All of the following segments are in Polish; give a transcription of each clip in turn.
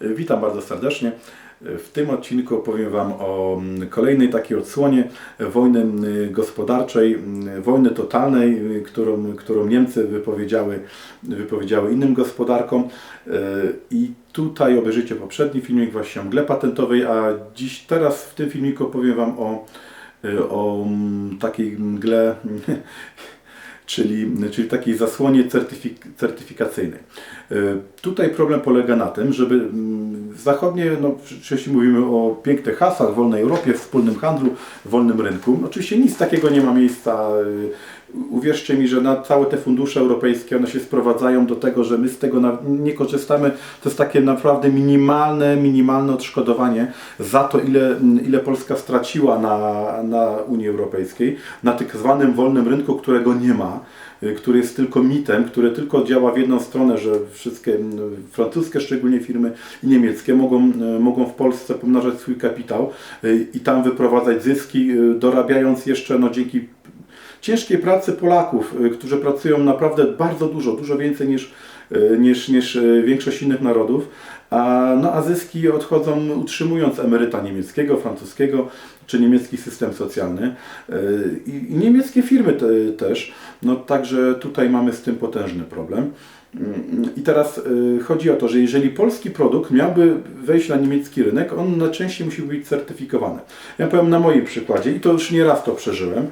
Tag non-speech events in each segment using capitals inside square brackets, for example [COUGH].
Witam bardzo serdecznie. W tym odcinku opowiem Wam o mm, kolejnej takiej odsłonie wojny mm, gospodarczej, mm, wojny totalnej, którą, którą Niemcy wypowiedziały, wypowiedziały innym gospodarkom. Y, I tutaj obejrzycie poprzedni filmik właśnie o mgle patentowej, a dziś teraz w tym filmiku opowiem Wam o, y, o takiej mgle [LAUGHS] czyli, czyli takiej zasłonie certyfik certyfikacyjnej. E, tutaj problem polega na tym, żeby mm, zachodnie, no wcześniej mówimy o pięknych hasłach, wolnej Europie, wspólnym handlu, wolnym rynku. Oczywiście nic takiego nie ma miejsca e, uwierzcie mi, że na całe te fundusze europejskie one się sprowadzają do tego, że my z tego nie korzystamy. To jest takie naprawdę minimalne, minimalne odszkodowanie za to, ile, ile Polska straciła na, na Unii Europejskiej, na tak zwanym wolnym rynku, którego nie ma y, który jest tylko mitem, który tylko działa w jedną stronę, że wszystkie francuskie szczególnie firmy i niemieckie mogą, y, mogą w Polsce pomnażać swój kapitał y, i tam wyprowadzać zyski, dorabiając jeszcze no, dzięki ciężkiej pracy Polaków, y, którzy pracują naprawdę bardzo dużo, dużo więcej niż, y, niż, niż y, większość innych narodów, a, no, a zyski odchodzą utrzymując emeryta niemieckiego, francuskiego czy niemiecki system socjalny i, niemieckie firmy te, też. No, także tutaj mamy z tym potężny problem. Mm, I teraz chodzi o to, że jeżeli polski produkt miałby wejść na niemiecki rynek, on najczęściej musi być certyfikowany. Ja powiem na moim przykładzie i to już nie raz to przeżyłem.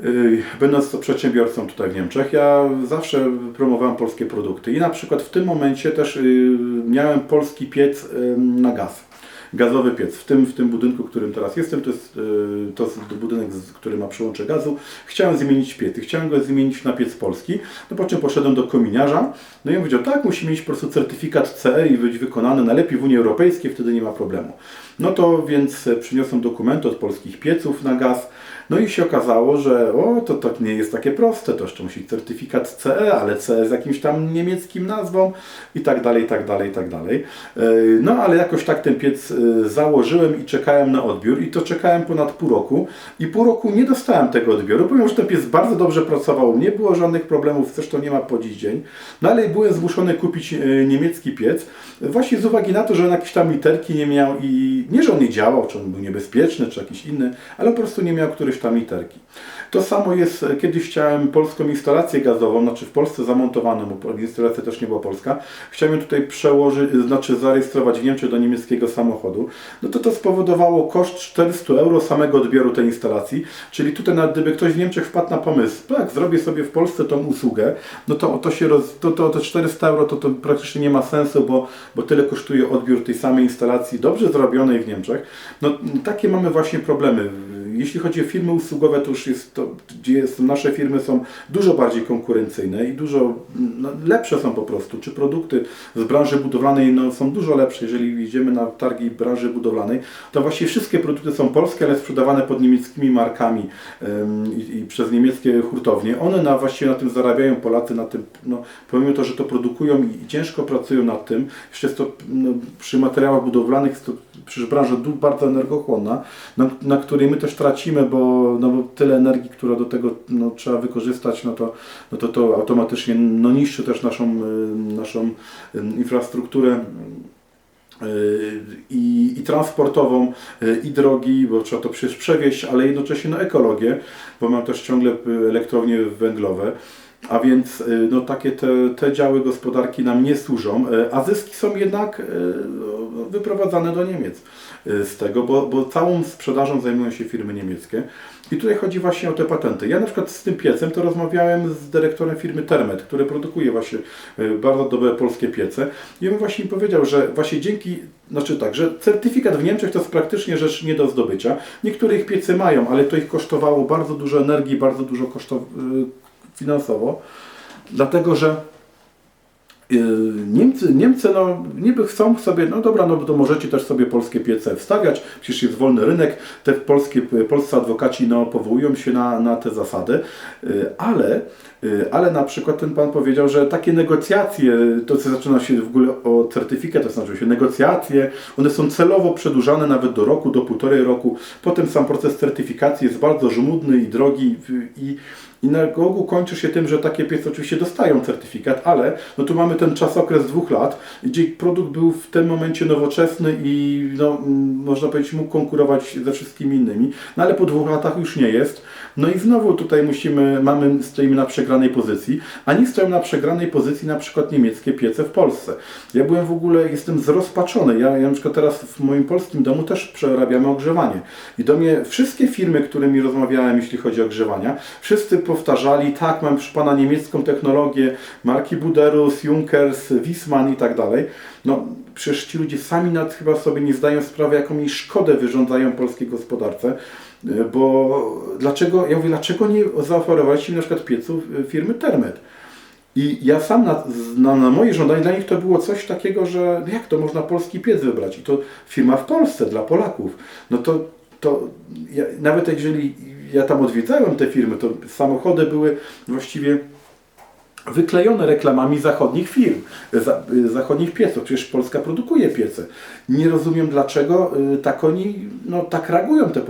Yy, będąc to przedsiębiorcą tutaj w Niemczech, ja zawsze promowałem polskie produkty i na przykład w tym momencie też yy, miałem polski piec na gaz gazowy piec. W tym, w tym budynku, w którym teraz jestem, to jest, yy, to jest budynek, który ma przyłącze gazu. Chciałem zmienić piec. Chciałem go zmienić na piec polski. No po czym poszedłem do kominiarza. No i on powiedział, tak, musi mieć po prostu certyfikat CE i być wykonany najlepiej w Unii Europejskiej, wtedy nie ma problemu. No to więc przyniosłem dokumenty od polskich pieców na gaz. No i się okazało, że o, to, to nie jest takie proste, to jeszcze musi certyfikat CE, ale CE z jakimś tam niemieckim nazwą i tak dalej, i tak dalej, i tak dalej. E, no ale jakoś tak ten piec e, założyłem i czekałem na odbiór i to czekałem ponad pół roku i pół roku nie dostałem tego odbioru, pomimo, że ten piec bardzo dobrze pracował, nie było żadnych problemów, zresztą nie ma po dziś dzień, no ale byłem zmuszony kupić e, niemiecki piec, właśnie z uwagi na to, że on jakieś tam literki nie miał i nie, że on nie działał, czy on był niebezpieczny, czy jakiś inny, ale po prostu nie miał któryś tam literki. To samo jest, e, kiedyś chciałem polską instalację gazową, znaczy w Polsce zamontowaną, bo instalacja też nie była polska, chciałem tutaj przełożyć, e, znaczy zarejestrować w Niemczech do niemieckiego samochodu, no to to spowodowało koszt 400 euro samego odbioru tej instalacji, czyli tutaj nawet gdyby ktoś w Niemczech wpadł na pomysł, tak, zrobię sobie w Polsce tą usługę, no to to się roz, to, to, to 400 euro to, to praktycznie nie ma sensu, bo, bo tyle kosztuje odbiór tej samej instalacji dobrze zrobionej w Niemczech. No takie mamy właśnie problemy jeśli chodzi o firmy usługowe, to już jest to, gdzie jest, nasze firmy są dużo bardziej konkurencyjne i dużo no, lepsze są po prostu. Czy produkty z branży budowlanej no, są dużo lepsze, jeżeli idziemy na targi branży budowlanej, to właściwie wszystkie produkty są polskie, ale sprzedawane pod niemieckimi markami ym, i, i, przez niemieckie hurtownie. One na, właściwie na tym zarabiają, Polacy na tym, no, pomimo to, że to produkują i, i ciężko pracują nad tym, jeszcze jest to no, przy materiałach budowlanych, jest to przecież branża bardzo energochłonna, na, na której my też tracimy, bo, no, bo tyle energii, która do tego no, trzeba wykorzystać, no to, no to, to automatycznie no, niszczy też naszą, y, naszą y, infrastrukturę y, i, i transportową, i drogi, bo trzeba to przecież przewieźć, ale jednocześnie no, ekologię, bo mam też ciągle elektrownie węglowe. A więc no, takie te, te działy gospodarki nam nie służą, a zyski są jednak wyprowadzane do Niemiec y, z tego, bo, bo całą sprzedażą zajmują się firmy niemieckie. I tutaj chodzi właśnie o te patenty. Ja na przykład z tym piecem to rozmawiałem z dyrektorem firmy Termet, który produkuje właśnie y, bardzo dobre polskie piece. I on właśnie powiedział, że właśnie dzięki, znaczy tak, że certyfikat w Niemczech to jest praktycznie rzecz nie do zdobycia. Niektóre ich piece mają, ale to ich kosztowało bardzo dużo energii, bardzo dużo kosztowo, y, finansowo. Dlatego, że Yy, Niemcy, Niemcy no, niby chcą sobie, no dobra, no to możecie też sobie polskie piece wstawiać, przecież jest wolny rynek, te polskie, polscy adwokaci no, powołują się na, na te zasady, yy, ale, yy, ale na przykład ten pan powiedział, że takie negocjacje, to co zaczyna się w ogóle o certyfikat, to znaczy się negocjacje, one są celowo przedłużane nawet do roku, do półtorej roku, potem sam proces certyfikacji jest bardzo żmudny i drogi i i na ogół kończy się tym, że takie piece oczywiście dostają certyfikat, ale no tu mamy ten czasokres dwóch lat, gdzie produkt był w tym momencie nowoczesny i no, mm, można powiedzieć mógł konkurować ze wszystkimi innymi, no ale po dwóch latach już nie jest. No i znowu tutaj musimy, mamy, stoimy na przegranej pozycji, a nie stoją na przegranej pozycji na przykład niemieckie piece w Polsce. Ja byłem w ogóle, jestem zrozpaczony. Ja, ja na przykład teraz w moim polskim domu też przerabiamy ogrzewanie. I do mnie wszystkie firmy, którymi rozmawiałem, jeśli chodzi o ogrzewania, wszyscy powtarzali, tak, mam przy Pana niemiecką technologię, marki Buderus, Junkers, Wisman i tak dalej. No przecież ci ludzie sami nad chyba sobie nie zdają sprawy, jaką mi szkodę wyrządzają polskiej gospodarce. Bo dlaczego, ja mówię, dlaczego nie zaoferowaliście mi na przykład pieców firmy Termet? I ja sam na, na, na, moje żądanie dla nich to było coś takiego, że jak to można polski piec wybrać? I to firma w Polsce dla Polaków. No to, to ja, nawet jeżeli ja tam odwiedzałem te firmy, to samochody były właściwie wyklejone reklamami zachodnich firm, zachodnich pieców. Przecież Polska produkuje piece. Nie rozumiem dlaczego y, tak oni, no tak reagują te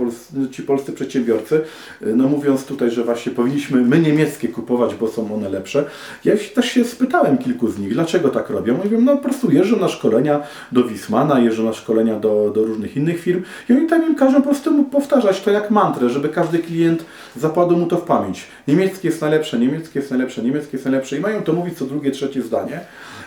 ci polscy przedsiębiorcy, y, no mówiąc tutaj, że właśnie powinniśmy my niemieckie kupować, bo są one lepsze. Ja też się spytałem kilku z nich, dlaczego tak robią. Mówią, no po prostu jeżdżą na szkolenia do Wismana, jeżdżą na szkolenia do, do różnych innych firm i oni tam im każą po prostu powtarzać to jak mantrę, żeby każdy klient zapadł mu to w pamięć. Niemieckie jest najlepsze, niemieckie jest najlepsze, niemieckie jest najlepsze i mają to mówić co drugie, trzecie zdanie.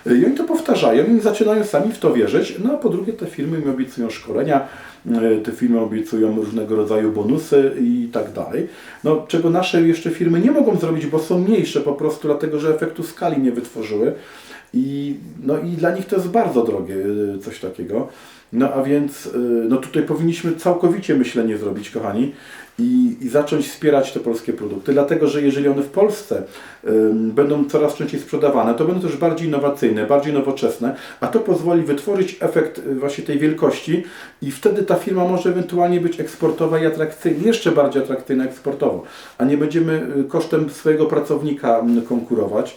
I oni to powtarzają i zaczynają sami w to wierzyć. No a po drugie te firmy mi obiecują szkolenia, e, te firmy obiecują różnego rodzaju bonusy i tak dalej. No, czego nasze jeszcze firmy nie mogą zrobić, bo są mniejsze po prostu dlatego, że efektu skali nie wytworzyły. I, no i dla nich to jest bardzo drogie e, coś takiego. No a więc y, no tutaj powinniśmy całkowicie myślenie zrobić, kochani, i, i zacząć wspierać te polskie produkty, dlatego że jeżeli one w Polsce y, będą coraz częściej sprzedawane, to będą też bardziej innowacyjne, bardziej nowoczesne, a to pozwoli wytworzyć efekt y, właśnie tej wielkości i wtedy ta firma może ewentualnie być eksportowa i atrakcyjna, jeszcze bardziej atrakcyjna eksportowo, a nie będziemy y, kosztem swojego pracownika konkurować.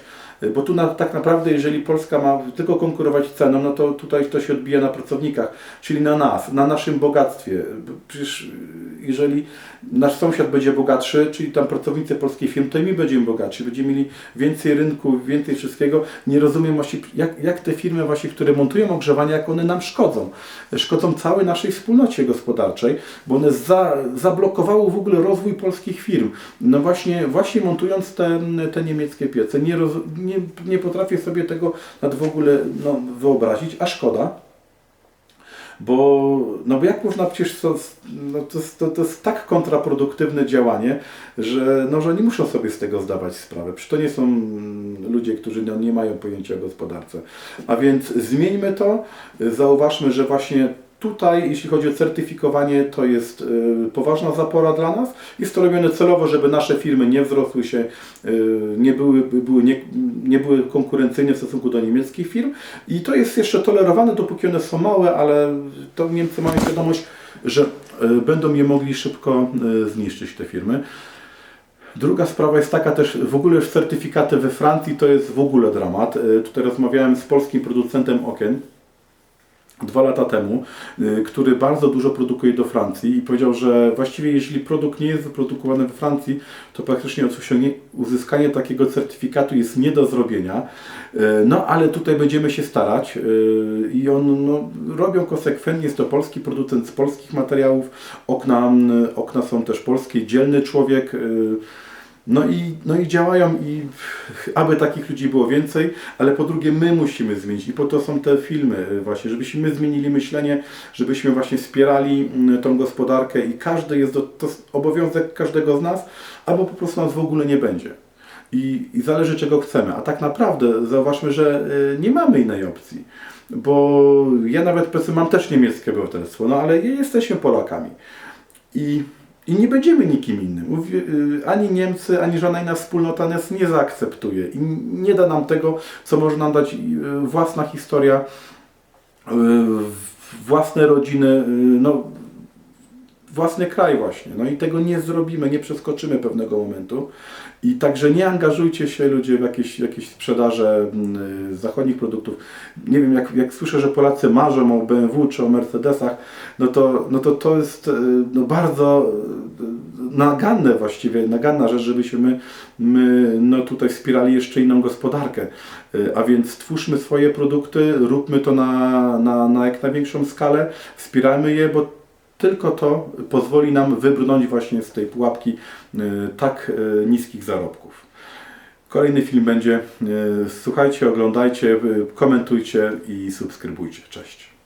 Bo tu na, tak naprawdę, jeżeli Polska ma tylko konkurować ceną, no to tutaj to się odbija na pracownikach, czyli na nas, na naszym bogactwie. Przecież jeżeli nasz sąsiad będzie bogatszy, czyli tam pracownicy polskich firm, to i my będziemy bogatsi, będziemy mieli więcej rynku, więcej wszystkiego. Nie rozumiem właśnie, jak, jak te firmy właśnie, które montują ogrzewanie, jak one nam szkodzą. Szkodzą całej naszej wspólnocie gospodarczej, bo one za, zablokowały w ogóle rozwój polskich firm. No właśnie, właśnie montując te, te niemieckie piece. Nie, roz, nie, nie potrafię sobie tego nad w ogóle no, wyobrazić, a szkoda. Bo, no bo jak można przecież, to, no to, to, to jest tak kontraproduktywne działanie, że, no, że nie muszą sobie z tego zdawać sprawę. Przecież to nie są ludzie, którzy no, nie mają pojęcia o gospodarce. A więc zmieńmy to, zauważmy, że właśnie Tutaj, jeśli chodzi o certyfikowanie, to jest y, poważna zapora dla nas. Jest to robione celowo, żeby nasze firmy nie wzrosły się, y, nie były, były, nie, nie były konkurencyjne w stosunku do niemieckich firm. I to jest jeszcze tolerowane, dopóki one są małe, ale to Niemcy mają świadomość, że y, będą je mogli szybko zniszczyć, te firmy. Druga sprawa jest taka też, w ogóle już certyfikaty we Francji to jest w ogóle dramat. Tutaj rozmawiałem z polskim producentem okien dwa lata temu, y, który bardzo dużo produkuje do Francji i powiedział, że właściwie jeżeli produkt nie jest wyprodukowany we Francji, to praktycznie uzyskanie takiego certyfikatu jest nie do zrobienia. Y, no ale tutaj będziemy się starać y, i on no, robią konsekwentnie, jest to polski producent z polskich materiałów, okna, okna są też polskie, dzielny człowiek, no i, no i działają i aby takich ludzi było więcej, ale po drugie my musimy zmienić i po to są te filmy właśnie, żebyśmy my zmienili myślenie, żebyśmy właśnie wspierali mm, tą gospodarkę i każdy jest, do, to obowiązek każdego z nas, albo po prostu nas w ogóle nie będzie. I, I zależy czego chcemy. A tak naprawdę zauważmy, że y, nie mamy innej opcji. Bo ja nawet mam też niemieckie obywatelstwo, no ale jesteśmy Polakami. I i nie będziemy nikim innym. Y, ani Niemcy, ani żadna inna wspólnota nas nie zaakceptuje i nie da nam tego, co może nam dać y, własna historia, y, własne rodziny. No, własny kraj właśnie. No i tego nie zrobimy, nie przeskoczymy pewnego momentu. I także nie angażujcie się ludzie w jakieś, jakieś sprzedaże mm, zachodnich produktów. Nie wiem, jak, jak słyszę, że Polacy marzą o BMW czy o Mercedesach, no to, no to to jest e, no bardzo e, naganne właściwie, naganna rzecz, żebyśmy my, my no tutaj wspierali jeszcze inną gospodarkę. A więc twórzmy swoje produkty, róbmy to na, na, na jak największą skalę, wspierajmy je, bo tylko to pozwoli nam wybrnąć właśnie z tej pułapki e, tak e, niskich zarobków. Kolejny film będzie. e, Słuchajcie, oglądajcie, komentujcie i subskrybujcie. Cześć.